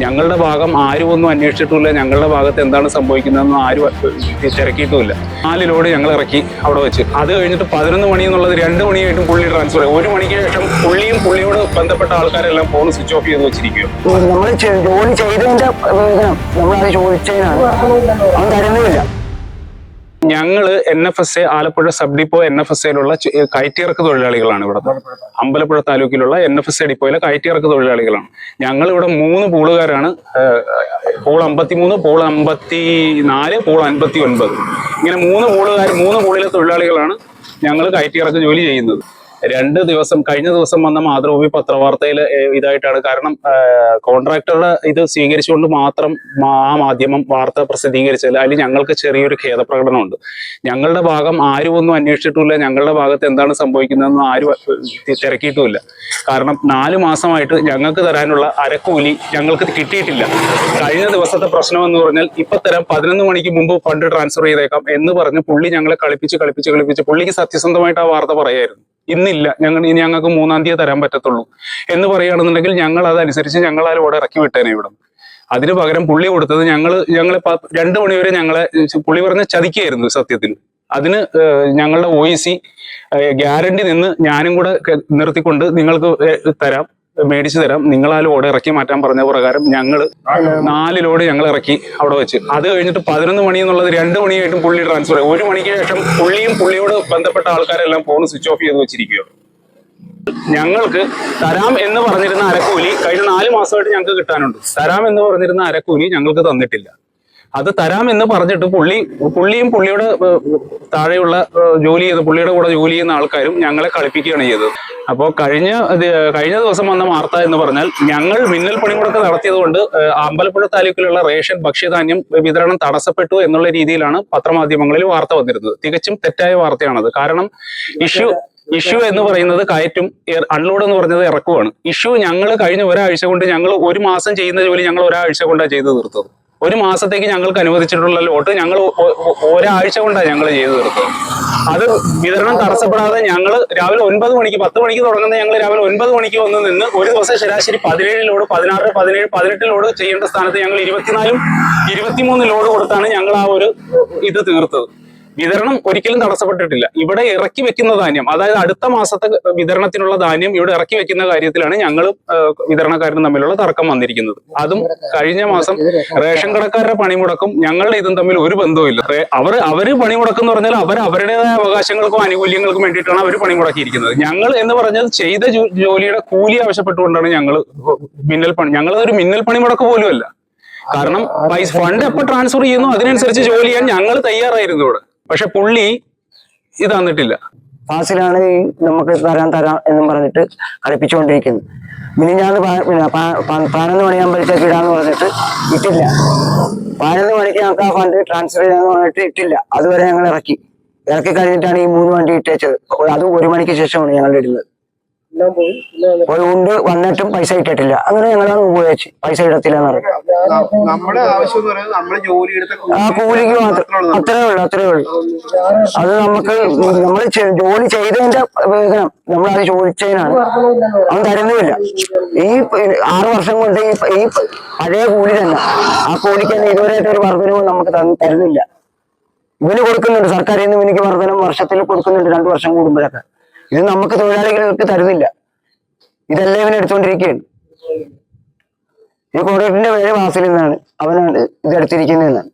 ഞങ്ങളുടെ ഭാഗം ആരും ഒന്നും അന്വേഷിച്ചിട്ടില്ല ഞങ്ങളുടെ ഭാഗത്ത് എന്താണ് സംഭവിക്കുന്നതെന്ന് ആരും തിരക്കിയിട്ടുമില്ല. നാല് ലോഡ് ഞങ്ങൾ ഇറക്കി അവിടെ വെച്ച്. അത് കഴിഞ്ഞിട്ട് പതിനൊന്ന് മണി എന്നുള്ളത് രണ്ട് മണിയായിട്ടും പുള്ളി ട്രാൻസ്ഫർ ഒരു മണിക്ക് ശേഷം പുള്ളിയും പുള്ളിയോട് ബന്ധപ്പെട്ട ആൾക്കാരെല്ലാം ഫോൺ സ്വിച്ച് ഓഫ് ചെയ്ത് വെച്ചിരിക്കുകയോ നമ്മൾ ജോലി ചെയ്തതിന്റെ നമ്മൾ ചോദിച്ചതിനാണ്. അവൻ തരുന്നുമില്ല ഞങ്ങൾ N F S A Alappuzha sub depot N F S എയിലുള്ള കയറ്റിറക്ക് തൊഴിലാളികളാണ് ഇവിടുത്തെ അമ്പലപ്പുഴ താലൂക്കിലുള്ള എൻ എഫ് എസ് എ ഡിപ്പോയിലെ കയറ്റിറക്ക് തൊഴിലാളികളാണ്. ഞങ്ങൾ ഇവിടെ മൂന്ന് പൂളുകാരാണ്. പൂൾ അമ്പത്തിമൂന്ന് പൂൾ അമ്പത്തി നാല് പൂൾ അൻപത്തി ഒൻപത് ഇങ്ങനെ മൂന്ന് പൂളുകാർ മൂന്ന് പൂളിലെ തൊഴിലാളികളാണ് ഞങ്ങൾ കയറ്റിറക്ക് ജോലി ചെയ്യുന്നത്. രണ്ട് ദിവസം കഴിഞ്ഞ ദിവസം വന്ന മാതൃഭൂമി പത്രവാർത്തയിൽ ഇതായിട്ടാണ്. കാരണം കോൺട്രാക്ടറുടെ ഇത് സ്വീകരിച്ചുകൊണ്ട് മാത്രം ആ മാധ്യമം വാർത്ത പ്രസിദ്ധീകരിച്ചതിൽ അതിൽ ഞങ്ങൾക്ക് ചെറിയൊരു ഖേദപ്രകടനമുണ്ട്. ഞങ്ങളുടെ ഭാഗം ആരും ഒന്നും അന്വേഷിച്ചിട്ടില്ല ഞങ്ങളുടെ ഭാഗത്ത് എന്താണ് സംഭവിക്കുന്നതെന്ന് ആരും തിരക്കിയിട്ടുമില്ല. കാരണം നാല് മാസമായിട്ട് ഞങ്ങൾക്ക് തരാനുള്ള അരക്കൂലി ഞങ്ങൾക്ക് കിട്ടിയിട്ടില്ല. കഴിഞ്ഞ ദിവസത്തെ പ്രശ്നം എന്ന് പറഞ്ഞാൽ ഇപ്പൊ തരാം പതിനൊന്ന് മണിക്ക് മുമ്പ് ഫണ്ട് ട്രാൻസ്ഫർ ചെയ്തേക്കാം എന്ന് പറഞ്ഞ് പുള്ളി ഞങ്ങളെ കളിപ്പിച്ച് കളിപ്പിച്ച് കളിപ്പിച്ച് പുള്ളിക്ക് സത്യസന്ധമായിട്ട് ആ വാർത്ത പറയായിരുന്നു. ഇന്നില്ല. ഞങ്ങൾ ഇനി ഞങ്ങൾക്ക് മൂന്നാം തീയതി തരാൻ പറ്റത്തുള്ളൂ. എന്ന് പറയുകയാണെന്നുണ്ടെങ്കിൽ ഞങ്ങൾ അതനുസരിച്ച് ഞങ്ങൾ ആ ലോഡ് ഇറക്കി വിട്ടേനെ ഇവിടെ. അതിന് പകരം പുള്ളി കൊടുത്തത് ഞങ്ങൾ ഞങ്ങളെ രണ്ടു മണിവരെ ഞങ്ങളെ പുള്ളി പറഞ്ഞ ചതിക്കായിരുന്നു സത്യത്തിൽ. അതിന് ഞങ്ങളുടെ ഒ ഇ സി ഗ്യാരണ്ടി നിന്ന് ഞാനും കൂടെ നിർത്തിക്കൊണ്ട് നിങ്ങൾക്ക് തരാം. മേടിച്ചു തരാം. നിങ്ങൾ ആ ലോഡ് ഇറക്കി മാറ്റാൻ പറഞ്ഞ പ്രകാരം ഞങ്ങൾ നാല് ലോഡ് ഞങ്ങൾ ഇറക്കി അവിടെ വെച്ച്. അത് കഴിഞ്ഞിട്ട് പതിനൊന്ന് മണി എന്നുള്ളത് രണ്ട് മണിയായിട്ടും പുള്ളി ട്രാൻസ്ഫർ ഒരു മണിക്ക് ശേഷം പുള്ളിയും പുള്ളിയോട് ബന്ധപ്പെട്ട ആൾക്കാരെല്ലാം ഫോൺ സ്വിച്ച് ഓഫ് ചെയ്ത് വെച്ചിരിക്കുകയാണ്. ഞങ്ങൾക്ക് തരാം എന്ന് പറഞ്ഞിരുന്ന അരക്കൂലി കഴിഞ്ഞ നാല് മാസമായിട്ട് ഞങ്ങൾക്ക് കിട്ടാനുണ്ട്. തരാം എന്ന് പറഞ്ഞിരുന്ന അരക്കൂലി ഞങ്ങൾക്ക് തന്നിട്ടില്ല. അത് തരാം എന്ന് പറഞ്ഞിട്ട് പുള്ളി പുള്ളിയും പുള്ളിയുടെ താഴെയുള്ള ജോലി ചെയ്ത് പുള്ളിയുടെ കൂടെ ജോലി ചെയ്യുന്ന ആൾക്കാരും ഞങ്ങളെ കളിപ്പിക്കുകയാണ് ചെയ്തത്. അപ്പോൾ കഴിഞ്ഞ കഴിഞ്ഞ ദിവസം വന്ന വാർത്ത എന്ന് പറഞ്ഞാൽ ഞങ്ങൾ മിന്നൽ പണിമുടക്ക് നടത്തിയത് കൊണ്ട് ഏഹ്, അമ്പലപ്പുഴ താലൂക്കിലുള്ള റേഷൻ ഭക്ഷ്യധാന്യം വിതരണം തടസ്സപ്പെട്ടു എന്നുള്ള രീതിയിലാണ് പത്രമാധ്യമങ്ങളിൽ വാർത്ത വന്നിരുന്നത്. തികച്ചും തെറ്റായ വാർത്തയാണത്. കാരണം ഇഷ്യൂ ഇഷ്യൂ എന്ന് പറയുന്നത് കയറ്റും അൺലോഡ് എന്ന് പറഞ്ഞത് ഇറക്കുവാണ്. ഇഷ്യൂ ഞങ്ങൾ കഴിഞ്ഞ ഒരാഴ്ച കൊണ്ട് ഞങ്ങൾ ഒരു മാസം ചെയ്യുന്ന ജോലി ഞങ്ങൾ ഒരാഴ്ച കൊണ്ടാണ് ചെയ്തു തീർത്തത്. ഒരു മാസത്തേക്ക് ഞങ്ങൾക്ക് അനുവദിച്ചിട്ടുള്ള ലോട്ട് ഞങ്ങൾ ഒരാഴ്ച കൊണ്ടാണ് ഞങ്ങൾ ചെയ്തു തീർത്തത്. അത് വിതരണം തടസ്സപ്പെടാതെ ഞങ്ങൾ രാവിലെ ഒൻപത് മണിക്ക് പത്ത് മണിക്ക് തുടങ്ങുന്ന ഞങ്ങൾ രാവിലെ ഒൻപത് മണിക്ക് വന്ന് നിന്ന് ഒരു ദിവസം ശരാശരി പതിനേഴ് ലോഡ് പതിനാറ് പതിനേഴ് പതിനെട്ട് ലോഡ് ചെയ്യേണ്ട സ്ഥാനത്ത് ഞങ്ങൾ ഇരുപത്തിനാലും ഇരുപത്തിമൂന്ന് ലോഡ് കൊടുത്താണ് ഞങ്ങൾ ആ ഒരു ഇത് തീർത്തത്. വിതരണം ഒരിക്കലും തടസ്സപ്പെട്ടിട്ടില്ല. ഇവിടെ ഇറക്കി വെക്കുന്ന ധാന്യം അതായത് അടുത്ത മാസത്തെ വിതരണത്തിനുള്ള ധാന്യം ഇവിടെ ഇറക്കി വെക്കുന്ന കാര്യത്തിലാണ് ഞങ്ങളും വിതരണക്കാരും തമ്മിലുള്ള തർക്കം വന്നിരിക്കുന്നത്. അതും കഴിഞ്ഞ മാസം റേഷൻ കടക്കാരുടെ പണിമുടക്കും ഞങ്ങളുടെ ഇതും തമ്മിൽ ഒരു ബന്ധവുമില്ല. അവർ അവർ പണിമുടക്കം എന്ന് പറഞ്ഞാൽ അവർ അവരുടേതായ അവകാശങ്ങൾക്കും ആനുകൂല്യങ്ങൾക്കും വേണ്ടിയിട്ടാണ് അവർ പണിമുടക്കിയിരിക്കുന്നത്. ഞങ്ങൾ എന്ന് പറഞ്ഞാൽ ചെയ്ത ജോലിയുടെ കൂലി ആവശ്യപ്പെട്ടുകൊണ്ടാണ് ഞങ്ങൾ മിന്നൽ പണി ഞങ്ങൾ ഞങ്ങളതൊരു മിന്നൽ പണിമുടക്ക് പോലും അല്ല കാരണം പൈസ ഫണ്ട് എപ്പോൾ ട്രാൻസ്ഫർ ചെയ്യുന്നു അതിനനുസരിച്ച് ജോലി ചെയ്യാൻ ഞങ്ങൾ തയ്യാറായിരുന്നു ഇവിടെ. പക്ഷെ പുള്ളി ഇത് തന്നിട്ടില്ല. ഫാസിലാണ് നമുക്ക് തരാൻ തരാം എന്നും പറഞ്ഞിട്ട് കളിപ്പിച്ചുകൊണ്ടിരിക്കുന്നത് പിന്നെ ഞാൻ പതിനൊന്ന് മണിയാകുമ്പോഴത്തേക്ക് ഇടാന്ന് പറഞ്ഞിട്ട് ഇട്ടില്ല. പതിനൊന്ന് മണിക്ക് ഞങ്ങൾക്ക് ആ ഫണ്ട് ട്രാൻസ്ഫർ ചെയ്യാന്ന് പറഞ്ഞിട്ട് ഇട്ടില്ല. അതുവരെ ഞങ്ങൾ ഇറക്കി. ഇറക്കി കഴിഞ്ഞിട്ടാണ് ഈ മൂന്ന് വണ്ടി ഇട്ടേച്ചത്. അത് ഒരു മണിക്ക് ശേഷമാണ് ഞങ്ങൾ ഇടുന്നത്. ഒരു ഉണ്ട് വന്നിട്ടും പൈസ ഇട്ടിട്ടില്ല അങ്ങനെ ഞങ്ങൾ ഉപയോഗിച്ച് പൈസ ഇടത്തില്ല എന്ന് എടുത്ത ആ കൂലിക്ക് മാത്രം. അത്രേ ഉള്ളൂ അത്രേ ഉള്ളൂ. അത് നമുക്ക് നമ്മൾ ജോലി ചെയ്തതിന്റെ വേതനം നമ്മൾ അത് ചോദിച്ചതിനാണ്. അവൻ തരുന്നില്ല. ഈ ആറു വർഷം കൊണ്ട് ഈ ഈ പഴയ കൂലി തന്നെ. ആ കൂലിക്ക് തന്നെ ഇതുവരെയായിട്ട് ഒരു വർധനവും നമുക്ക് തന്ന് തരുന്നില്ല. ഇവന് കൊടുക്കുന്നുണ്ട് സർക്കാരിൽ നിന്ന് ഇവനിക്ക് വർധനം വർഷത്തിൽ കൊടുക്കുന്നുണ്ട് രണ്ടു വർഷം കൂടുമ്പോഴൊക്കെ. ഇത് നമുക്ക് തൊഴിലാളികൾക്ക് തരുന്നില്ല. ഇതെല്ലാം ഇവൻ എടുത്തുകൊണ്ടിരിക്കുകയാണ്. ഈ കോൺട്രാക്ടിന്റെ പേര് വാസിൽ നിന്നാണ്. അവനാണ് ഇതെടുത്തിരിക്കുന്നതെന്നാണ്